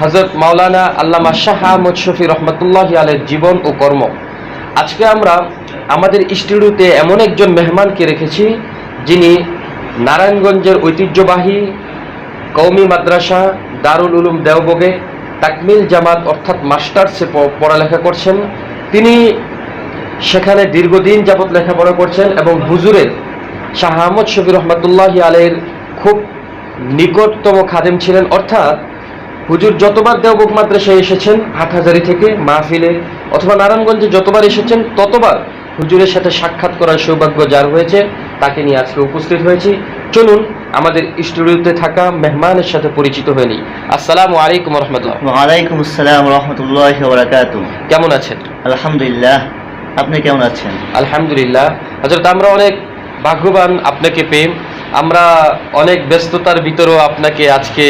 হজরত মাওলানা আল্লামা শাহ আহমদ শফি রহমতুল্লাহ আলের জীবন ও কর্ম। আজকে আমরা আমাদের স্টুডিওতে এমন একজন মেহমানকে রেখেছি, যিনি নারায়ণগঞ্জের ঐতিহ্যবাহী কৌমি মাদ্রাসা দারুল উলুম দেওবগে তাকমিল জামাত অর্থাৎ মাস্টার্সে পড়ালেখা করছেন। তিনি সেখানে দীর্ঘদিন যাবৎ লেখাপড়া করছেন এবং হুজুরের শাহ আহমদ শফি রহমতুল্লাহ আলের খুব নিকটতম খাদেম ছিলেন। অর্থাৎ হুজুর যতবার দেওবক মাদ্রাসায় এসেছেন হাটহাজারি থেকে মাহফিলে অথবা নারায়ণগঞ্জে যতবার এসেছেন ততবার হুজুরের সাথে সাক্ষাৎ করার সৌভাগ্য যার হয়েছে তাকে নিয়ে আজকে উপস্থিত হয়েছি। চলুন আমাদের স্টুডিওতে থাকা মেহমানের সাথে পরিচিত হয়ে নিই। আসসালামু আলাইকুম রহমতুল্লাহ। ওয়ালাইকুম আসসালাম রহমতুল্লাহ বরাকাত। কেমন আছেন? আলহামদুলিল্লাহ। আপনি কেমন আছেন? আলহামদুলিল্লাহ। হজরত আমরা অনেক ভাগ্যবান আপনাকে পেয়ে আমরা অনেক ব্যস্ততার ভিতরেও আপনাকে আজকে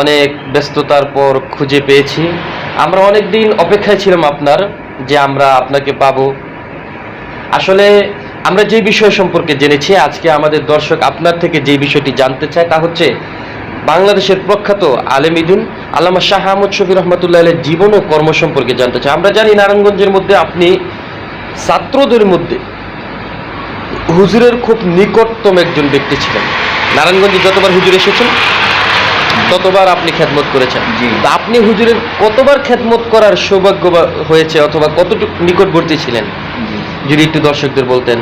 অনেক ব্যস্ততার পর খুঁজে পেয়েছি। আমরা অনেক দিন অপেক্ষায় ছিলাম আপনার, যে আমরা আপনাকে পাব। আসলে আমরা যে বিষয় সম্পর্কে জেনেছি, আজকে আমাদের দর্শক আপনার থেকে যে বিষয়টি জানতে চায় তা হচ্ছে বাংলাদেশের প্রখ্যাত আলেমিদিন আল্লামা শাহ আহমদ শফি রহমতুল্লাহ জীবন ও কর্ম সম্পর্কে জানতে চাই আমরা জানি নারায়ণগঞ্জের মধ্যে আপনি ছাত্রদের মধ্যে হুজুরের খুব নিকটতম একজন ব্যক্তি ছিলেন। নারায়ণগঞ্জে যতবার হুজুর এসেছেন ততবার আপনি খেদমত করেছেন। তা আপনি হুজুরের কতবার খেদমত করার সৌভাগ্য হয়েছে অথবা কতটুকু নিকটবর্তী ছিলেন? যদি একটু দর্শকদের বলতেন।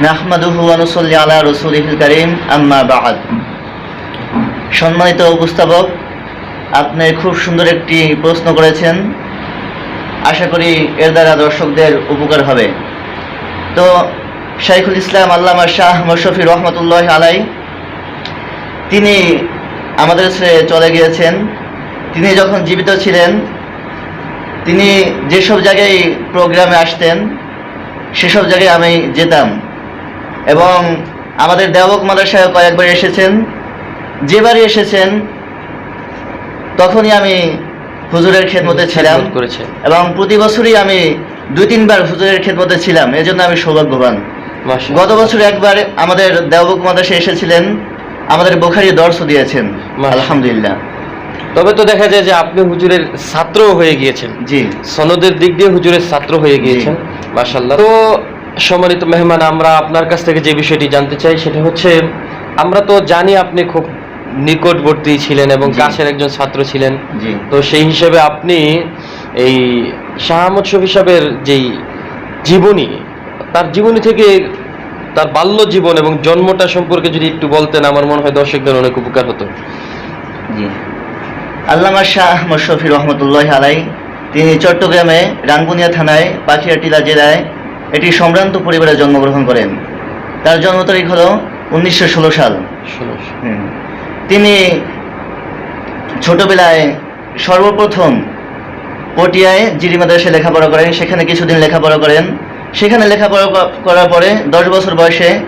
নাহমাদুহু আনুসল্লি আলা রসুলিল করিম আম্মা বাহাদ সম্মানিত উপস্থাপক আপনি খুব সুন্দর একটি প্রশ্ন করেছেন। আশা করি এর দ্বারা দর্শকদের উপকার হবে। তো শাইখুল ইসলাম আল্লামা শাহ মশফি রহমতুল্লাহ আলাই তিনি আমাদের ছেড়ে চলে গিয়েছেন। তিনি যখন জীবিত ছিলেন তিনি যেসব জায়গায় প্রোগ্রামে আসতেন সেসব জায়গায় আমি যেতাম। এবং আমাদের দেওবক মাদ্রাসায় কয়েকবার এসেছেন। যেবারই এসেছেন তখনই আমি হুজুরের খেদমতে ছিলাম করেছে। এবং প্রতি বছরই আমি দুই তিনবার হুজুরের খেদমতে ছিলাম। এজন্য আমি সৌভাগ্যবান। গত বছর একবার আমাদের দেওবক মাদ্রাসায় এসেছিলেন। আমাদের বোখারি দর্শ দিয়েছেন। আলহামদুলিল্লাহ। তবে তো দেখা যায় যে আপনি হুজুরের ছাত্র হয়ে গিয়েছেন। জি। সনদের দিক দিয়ে হুজুরের ছাত্র হয়ে গিয়েছেন মাশাল্লাহ তো সম্মানিত মেহমান আমরা আপনার কাছ থেকে যে বিষয়টি জানতে চাই সেটা হচ্ছে আমরা তো জানি আপনি খুব নিকটবর্তী ছিলেন এবং। কাছের একজন ছাত্র ছিলেন। জি। তো সেই হিসেবে আপনি এই শাহ আহমদ শফি সাহেবের যেই জীবনী তার জীবনী থেকে তার বাল্য জীবন এবং জন্মটা সম্পর্কে যদি একটু বলতেন আমার মনে হয় দর্শকদের অনেক উপকার হতো। জি। আল্লামা শাহ মশফি রহমতুল্লাহ আলাই তিনি চট্টগ্রামে রাঙ্গুনিয়া থানায় পাখিয়াটিলা জেলায় একটি সম্ভ্রান্ত পরিবারে জন্মগ্রহণ করেন। তার জন্ম তারিখ হল উনিশশো ষোলো সাল। তিনি ছোটবেলায় সর্বপ্রথম পটিয়ায় জিরি মাদ্রাসায় লেখাপড়া করেন সেখানে কিছুদিন লেখাপড়া করেন। সেখানে লেখাপড়া করার পরে দশ বছর বয়সে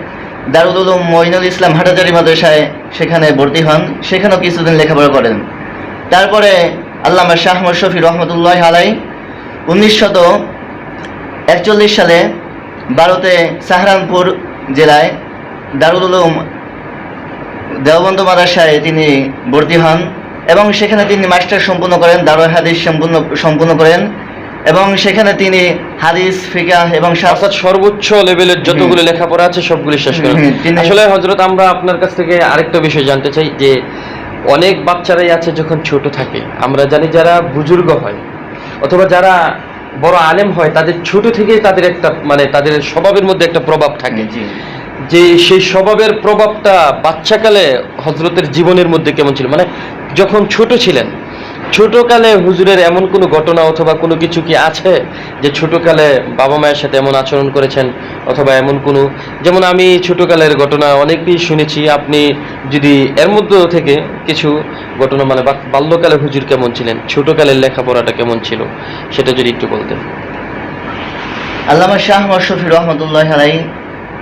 দারুল উলুম মঈনুল ইসলাম হাটাজারি মাদ্রাসায় সেখানে ভর্তি হন। সেখানেও কিছুদিন লেখাপড়া করেন। তারপরে আল্লামা শাহ মশফি রহমতুল্লাহ আলাই উনিশশত একচল্লিশ সালে ভারতে সাহারানপুর জেলায় দারুল উলুম দেওবন্দ মাদ্রাসায় তিনি ভর্তি হন এবং সেখানে তিনি মাস্টার সম্পূর্ণ করেন, দারুল হাদিস সম্পূর্ণ সম্পূর্ণ করেন। এবং সেখানে তিনি হাদিস ফিকাহ এবং অর্থাৎ সর্বোচ্চ লেভেলের যতগুলো লেখাপড়া আছে সবগুলি শেষ করেন আসলে হজরত আমরা আপনার কাছ থেকে আরেকটা বিষয় জানতে চাই যে অনেক বাচ্চারাই আছে যখন ছোট থাকে। আমরা জানি যারা বুজুর্গ হয় অথবা যারা বড় আলেম হয় তাদের ছোট থেকেই তাদের একটা মানে তাদের স্বভাবের মধ্যে একটা প্রভাব থাকে। যে সেই স্বভাবের প্রভাবটা বাচ্চাকালে হজরতের জীবনের মধ্যে কেমন ছিল? মানে যখন ছোট ছিলেন ছোটকালে হুজুরের এমন কোনো ঘটনা অথবা কোনো কিছু কি আছে যে ছোটকালে বাবা মায়ের সাথে এমন আচরণ করেছেন অথবা এমন কোনো? যেমন আমি ছোটকালের ঘটনা অনেকই শুনেছি। আপনি যদি এর মধ্য থেকে কিছু ঘটনা মানে বাল্যকালে হুজুর কেমন ছিলেন? ছোটকালের লেখাপড়াটা কেমন ছিল? সেটা যদি একটু বলতেন। আল্লামা শাহ মশরফি রহমতুল্লাহ আলাই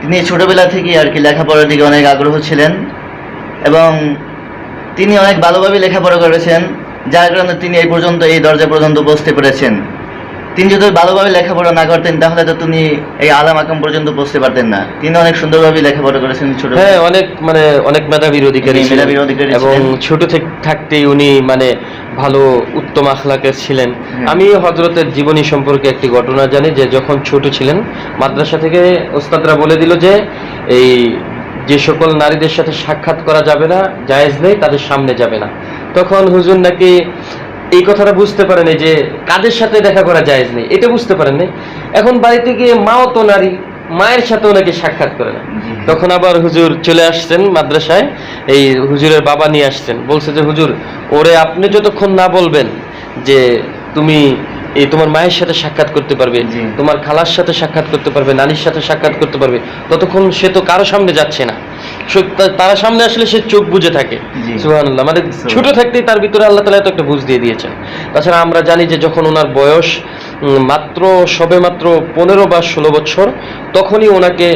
তিনি ছোটবেলা থেকেই আর কি লেখাপড়ার দিকে অনেক আগ্রহ ছিলেন এবং তিনি অনেক ভালোভাবে লেখাপড়া করেছেন। যার কারণে তিনি এই পর্যন্ত এই দরজা পর্যন্ত বসতে পেরেছেন তিনি যদি ভালোভাবে লেখাপড়া না করতেন তাহলে তো তিনি এই আলাম আকাম পর্যন্ত বসতে পারতেন না। তিনি অনেক সুন্দরভাবে লেখাপড়া করেছেন ছোট হ্যাঁ অনেক মানে অনেক মেধাবীর অধিকারী মেধাবীর অধিকারী এবং ছোট থেকে থাকতেই উনি মানে ভালো উত্তম আখলাকের ছিলেন। আমি হজরতের জীবনী সম্পর্কে একটি ঘটনা জানি যে যখন ছোট ছিলেন মাদ্রাসা থেকে ওস্তাদরা বলে দিল যে এই যে সকল নারীদের সাথে সাক্ষাৎ করা যাবে না জায়েজ নেই তাদের সামনে যাবে না। তখন হুজুর নাকি এই কথাটা বুঝতে পারেনি যে কাদের সাথে দেখা করা জায়েজ নেই। এটা বুঝতে পারেননি এখন বাড়িতে গিয়ে মাও তো নারী মায়ের সাথেও নাকি সাক্ষাৎ করে না। তখন আবার হুজুর চলে আসছেন মাদ্রাসায় এই হুজুরের বাবা নিয়ে আসছেন। বলছে যে হুজুর ওরে আপনি যতক্ষণ না বলবেন যে তুমি এই তোমার মায়ের সাথে সাক্ষাৎ করতে পারবে তোমার খালার সাথে সাক্ষাৎ করতে পারবে নানির সাথে সাক্ষাৎ করতে পারবে। ততক্ষণ সে তো কারও সামনে যাচ্ছে না। তারা সামনে আসলে সে চোখ বুঝে থাকে। জি। সুবহানাল্লাহ। মানে ছোট থাকতেই তার ভিতরে আল্লাহ তালা এত একটা বুঝ দিয়ে দিয়েছেন। তাছাড়া আমরা জানি যে যখন ওনার বয়স মাত্র সবে মাত্র পনেরো বা ষোলো বছর তখনই ওনাকে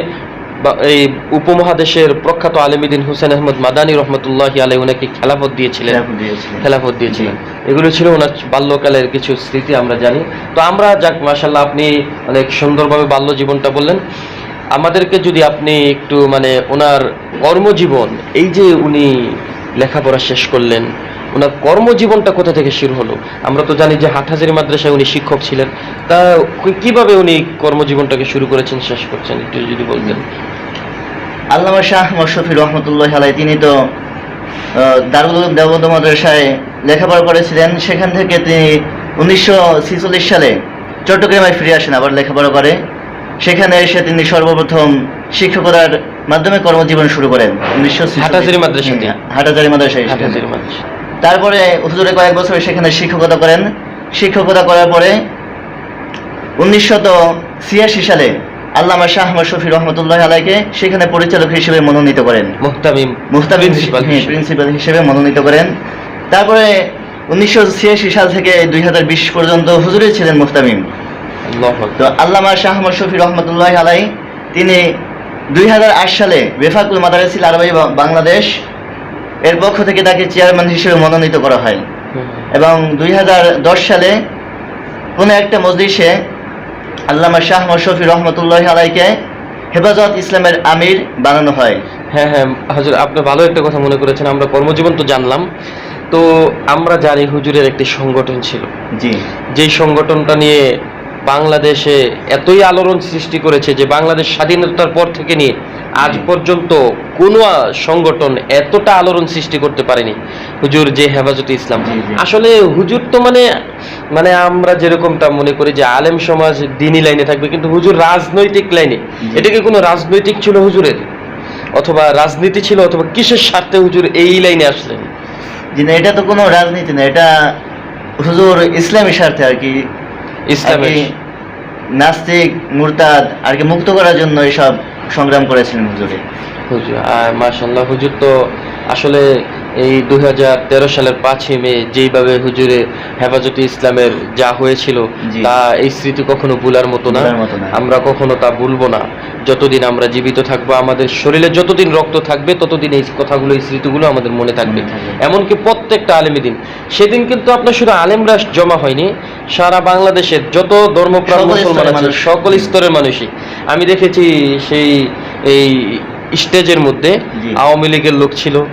এই উপমহাদেশের প্রখ্যাত আলমীদিন হুসেন আহমদ মাদানী রহমতুল্লাহ আলাই ওনাকে খেলাফত দিয়েছিলেন। খেলাফত দিয়েছিলেন। এগুলো ছিল ওনার বাল্যকালের কিছু স্মৃতি আমরা জানি। তো আমরা যাক মাসাল্লাহ আপনি অনেক সুন্দরভাবে বাল্য জীবনটা বললেন। আমাদেরকে যদি আপনি একটু মানে ওনার কর্মজীবন এই যে উনি লেখাপড়া শেষ করলেন ওনার কর্মজীবনটা কোথা থেকে শুরু হলো? আমরা তো জানি যে হাটহাজারি মাদ্রাসায় উনি শিক্ষক ছিলেন। তা কীভাবে উনি কর্মজীবনটাকে শুরু করেছেন শেষ করছেন একটু যদি বলতেন? আল্লামা শাহ মশরফি রহমতুল্লাহ আলাই তিনি তো দারুল দেওবন্দ মাদ্রাসায় লেখাপড়া করেছিলেন। সেখান থেকে তিনি উনিশশো ছিচল্লিশ সালে চট্টগ্রামে ফিরে আসেন আবার লেখাপড়া করে। সেখানে এসে তিনি সর্বপ্রথম শিক্ষকতার মাধ্যমে কর্মজীবন শুরু করেন উনিশশো? হাটাজারি মাদ্রাসায় এসে। তারপরে হুজুরে কয়েক বছর সেখানে শিক্ষকতা করেন। শিক্ষকতা করার পরে উনিশশত ছিয়াশি সালে আল্লামা শাহ মশরফি রহমতুল্লাহ আলাইকে সেখানে পরিচালক হিসেবে মনোনীত করেন। মুহতামিম প্রিন্সিপাল হিসেবে। প্রিন্সিপাল হিসেবে মনোনীত করেন। তারপরে উনিশশো ছিয়াশি সাল থেকে দুই হাজার বিশ পর্যন্ত হুজুরে ছিলেন আকবার। তো আল্লামা শাহ মশরফি রহমতুল্লাহ আলাই তিনি দুই হাজার আট সালে বেফাকুল মাদারেসিল আরবাই বাংলাদেশ এর পক্ষ থেকে তাকে চেয়ারম্যান হিসেবে মনোনীত করা হয়। এবং দুই হাজার দশ সালে কোনো একটা মজলিসে আল্লামা শাহ মশফি রহমতুল্লাহ আলাইকে হেফাজত ইসলামের আমির বানানো হয়। হ্যাঁ হ্যাঁ হাজুর আপনি ভালো একটা কথা মনে করেছেন আমরা কর্মজীবন তো জানলাম। তো আমরা জানি হুজুরের একটি সংগঠন ছিল। জি। যেই সংগঠনটা নিয়ে বাংলাদেশে এতই আলোড়ন সৃষ্টি করেছে যে বাংলাদেশ স্বাধীনতার পর থেকে নিয়ে আজ পর্যন্ত কোনো সংগঠন এতটা আলোড়ন সৃষ্টি করতে পারেনি। হুজুর যে হেফাজতে ইসলাম। আসলে হুজুর তো মানে মানে আমরা যেরকমটা মনে করি যে আলেম সমাজ দিনী লাইনে থাকবে কিন্তু হুজুর রাজনৈতিক লাইনে। এটাকে কোনো রাজনৈতিক ছিল হুজুরের? অথবা রাজনীতি ছিল অথবা কিসের স্বার্থে হুজুর এই লাইনে আসলেন? জি না এটা তো কোনো রাজনীতি না এটা হুজুর ইসলামী স্বার্থে আর কি। কি নাস্তিক, মুরতাদ, আর কি মুক্ত করার জন্য এসব সংগ্রাম করেছিলেন হুজুরে। হুজুর, আর মার্শাল্লাহ হুজুর তো আসলে এই দু হাজার তেরো সালের পাঁচই মে যেইভাবে হুজুরে হেফাজতে ইসলামের যা হয়েছিল তা এই স্মৃতি কখনো ভুলার মতো না। আমরা কখনো তা ভুলবো না। যতদিন আমরা জীবিত থাকব আমাদের শরীরে যতদিন রক্ত থাকবে ততদিন এই কথাগুলো এই স্মৃতিগুলো আমাদের মনে থাকবে। এমনকি প্রত্যেকটা আলেমী দিন। সেদিন কিন্তু আপনার শুধু আলেমরা জমা হয়নি সারা বাংলাদেশের যত ধর্মপ্রাণ মুসলমান আছে সকল স্তরের মানুষই। আমি দেখেছি সেই এই স্টেজের মধ্যে আওয়ামী লীগের লোক ছিল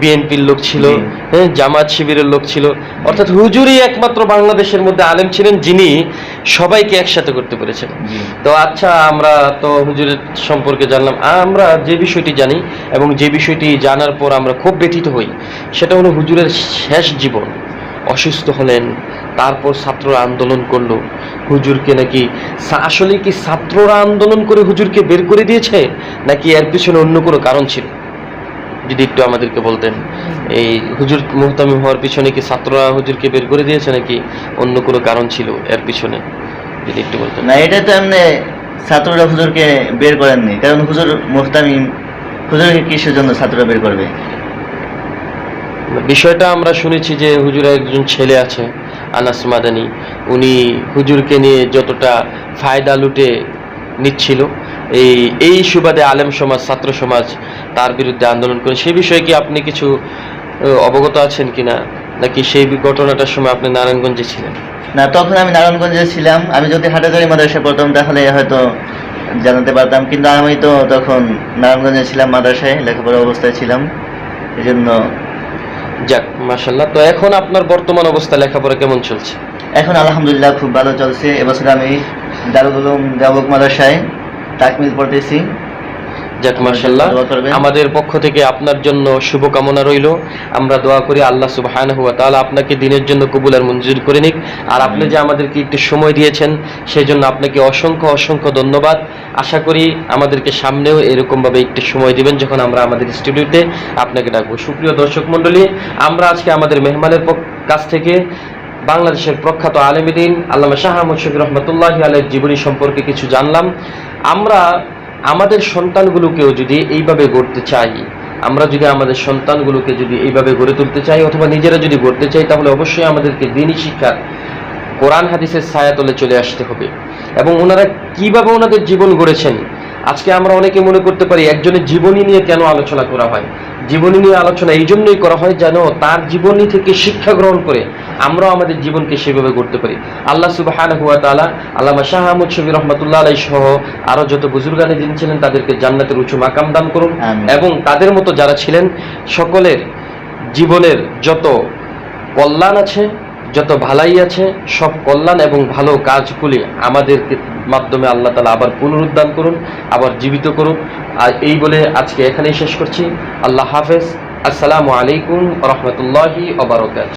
বিএনপির লোক ছিল হ্যাঁ জামাত শিবিরের লোক ছিল। অর্থাৎ হুজুরই একমাত্র বাংলাদেশের মধ্যে আলেম ছিলেন যিনি সবাইকে একসাথে করতে পেরেছেন। তো আচ্ছা আমরা তো হুজুরের সম্পর্কে জানলাম। আমরা যে বিষয়টি জানি এবং যে বিষয়টি জানার পর আমরা খুব ব্যথিত হই সেটা হলো হুজুরের শেষ জীবন। অসুস্থ হলেন তারপর ছাত্ররা আন্দোলন করল। হুজুরকে নাকি আসলে কি ছাত্ররা আন্দোলন করে হুজুরকে বের করে দিয়েছে নাকি এর পিছনে অন্য কোনো কারণ ছিল? যদি একটু আমাদেরকে বলতেন এই হুজুর মুহতামিম হওয়ার পিছনে কি ছাত্ররা হুজুরকে বের করে দিয়েছে নাকি অন্য কোনো কারণ ছিল এর পিছনে? যদি একটু বলতেন। না এটা তো এমনি ছাত্ররা হুজুরকে বের করেননি কারণ হুজুর মুহতামিম হুজুরকে কিসের জন্য ছাত্ররা বের করবে? বিষয়টা আমরা শুনেছি যে হুজুরের একজন ছেলে আছে আনাস মাদানি উনি হুজুরকে নিয়ে যতটা ফায়দা লুটে নিচ্ছিল এই এই সুবাদে আলেম সমাজ ছাত্র সমাজ তার বিরুদ্ধে আন্দোলন করে সেই বিষয়ে কি আপনি কিছু অবগত আছেন কিনা? নাকি সেই ঘটনাটার সময় আপনি নারায়ণগঞ্জে ছিলেন? না তখন আমি নারায়ণগঞ্জে ছিলাম। আমি যদি হাটাজারি মাদ্রাসায় পড়তাম তাহলে হয়তো জানাতে পারতাম। কিন্তু আমি তো তখন নারায়ণগঞ্জে ছিলাম মাদ্রাসায় লেখাপড়া অবস্থায় ছিলাম। এই জন্য যাক মাসাল্লাহ তো এখন আপনার বর্তমান অবস্থা লেখাপড়া কেমন চলছে? এখন আলহামদুলিল্লাহ খুব ভালো চলছে। এবছর আমি দারুল উলুম দেওবক মাদ্রাসায় তাকমিল পড়তেছি। যাক করবেন। আমাদের পক্ষ থেকে আপনার জন্য শুভকামনা রইল। আমরা দোয়া করি আল্লাহ সুবহানাহু ওয়া তাআলা আপনাকে দিনের জন্য কবুল আর মঞ্জুর করে নিক। আর আপনি যে আমাদেরকে একটু সময় দিয়েছেন সেই জন্য আপনাকে অসংখ্য অসংখ্য ধন্যবাদ। আশা করি আমাদেরকে সামনেও এরকমভাবে একটু সময় দিবেন যখন আমরা আমাদের স্টুডিওতে আপনাকে ডাকবো। সুপ্রিয় দর্শক মণ্ডলী আমরা আজকে আমাদের মেহমানের কাছ থেকে বাংলাদেশের প্রখ্যাত আলেমিদিন আল্লামা শাহ আহমদ শফি রহমতুল্লাহ আলের জীবনী সম্পর্কে কিছু জানলাম। আমরা আমাদের সন্তানগুলোকেও যদি এইভাবে গড়তে চাই, আমরা যদি আমাদের সন্তানগুলোকে যদি এইভাবে গড়ে তুলতে চাই অথবা নিজেরা যদি গড়তে চাই, তাহলে অবশ্যই আমাদেরকে দিনই শিক্ষার কোরআন হাদিসের ছায়াতলে চলে আসতে হবে। এবং ওনারা কীভাবে ওনাদের জীবন গড়েছেন, আজকে আমরা অনেকে মনে করতে পারি একজনের জীবনী নিয়ে কেন আলোচনা করা হয়? জীবনী নিয়ে আলোচনা এই জন্যই করা হয় যেন তার জীবনী থেকে শিক্ষা গ্রহণ করে আমরাও আমাদের জীবনকে সেভাবে গড়তে পারি। আল্লাহ সুবাহ হুয়া তালা আল্লামা শাহ আহমদ শবি রহমতুল্লাহ আলাই সহ আরও যত বুজুর্গানে যিনি ছিলেন তাদেরকে জান্নাতের উঁচু মাকাম দান করুন এবং তাদের মতো যারা ছিলেন সকলের জীবনের যত কল্যাণ আছে যত ভালাই আছে সব কল্যাণ এবং ভালো কাজগুলি আমাদেরকে মাধ্যমে আল্লাহ তালা আবার পুনরুদ্ধান করুন, আবার জীবিত করুন আর এই বলে আজকে এখানেই শেষ করছি। আল্লাহ হাফেজ। আসসালামু আলাইকুম রহমতুল্লাহি ওবরকাত